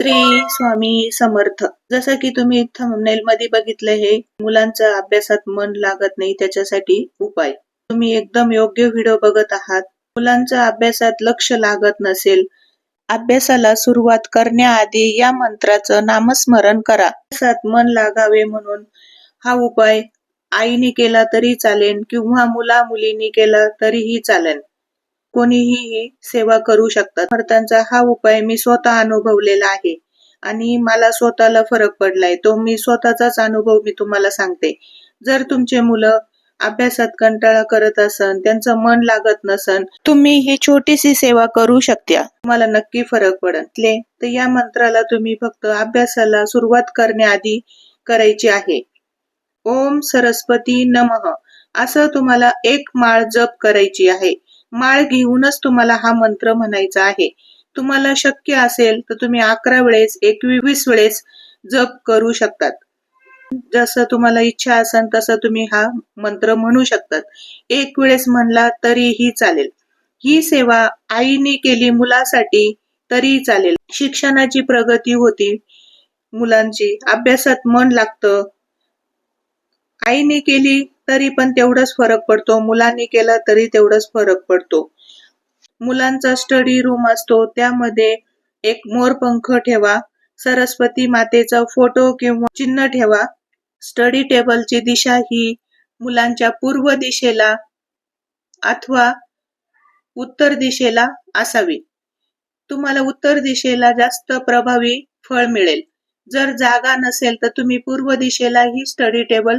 श्री स्वामी समर्थ. जसं की तुम्ही थंबनेल मध्ये बघितलं हे मुलांचा अभ्यासात मन लागत नाही त्याच्यासाठी उपाय. तुम्ही एकदम योग्य व्हिडिओ बघत आहात. मुलांचा अभ्यासात लक्ष लागत नसेल अभ्यासाला सुरुवात करण्याआधी या मंत्राचं नामस्मरण करा. अभ्यासात मन लागावे म्हणून हा उपाय आईने केला तरी चालेल किंवा मुला मुलीने केला तरीही चालेल. कोणीही ही सेवा करू शकतात. समर्थांचा हा उपाय मी स्वतः अनुभवलेला आहे. आणि मला स्वतःला फरक पडलाय. तो मी स्वतःचाच अनुभव मी तुम्हाला सांगते. जर तुमचे मुलं अभ्यासात कंटाळा करत असन त्यांचं मन लागत नसन तुम्ही ही छोटीशी सेवा करू शकता तुम्हाला नक्की फरक पडतले. तर या मंत्राला तुम्ही फक्त अभ्यासाला सुरुवात करण्याआधी करायची आहे. ओम सरस्वती नमः. असं तुम्हाला एक माळ जप करायची आहे. माळ घेऊनच तुम्हाला हा मंत्र म्हणायचा आहे. तुम्हाला शक्य असेल तर तुम्ही अकरा वेळेस एकवीस वेळेस जप करू शकतात. जसं तुम्हाला इच्छा असेल तसं तुम्ही हा मंत्र म्हणू शकतात. एक वेळेस म्हणला तरीही चालेल. ही सेवा आईने केली मुलासाठी तरी चालेल. शिक्षणाची प्रगती होती मुलांची. अभ्यासात मन लागतं. आईने केली तरी पण तेवढाच फरक पडतो. मुलांनी केला तरी तेवढाच फरक पडतो. मुलांचा स्टडी रूम असतो त्यामध्ये एक मोरपंख ठेवा सरस्वती मातेचा फोटो किंवा चिन्ह ठेवा. स्टडी टेबलची दिशा ही मुलांच्या पूर्व दिशेला अथवा उत्तर दिशेला असावी. तुम्हाला उत्तर दिशेला जास्त प्रभावी फळ मिळेल. जर जागा नसेल तर तुम्ही पूर्व दिशेला ही स्टडी टेबल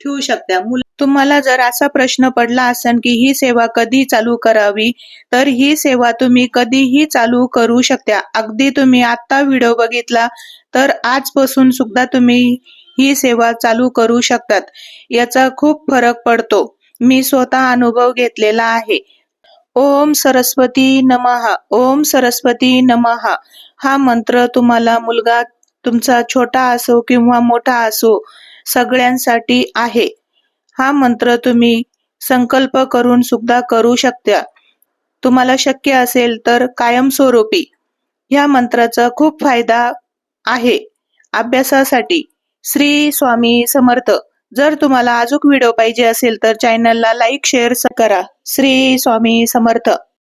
ठेवू शकता तुम्हाला जर असा प्रश्न पडला असेल की ही सेवा कधी चालू करावी तर ही सेवा तुम्ही कधीही चालू करू शकता अगदी तुम्ही आता व्हिडिओ बघितला तर आजपासून सुद्धा तुम्ही ही सेवा चालू करू शकतात. याचा खूप फरक पडतो. मी स्वतः अनुभव घेतलेला आहे. ओम सरस्वती नमः ओम सरस्वती नमः. हा मंत्र तुम्हाला मुलगा तुमचा छोटा असो किंवा मोठा असो सगळ्यांसाठी आहे. हा मंत्र तुम्ही संकल्प करून सुद्धा करू शकता. तुम्हाला शक्य असेल तर कायमस्वरूपी ह्या मंत्राचा खूप फायदा आहे. अभ्यासासाठी श्री स्वामी समर्थ. जर तुम्हाला अजून व्हिडिओ पाहिजे असेल तर चॅनलला लाईक शेअर करा. श्री स्वामी समर्थ.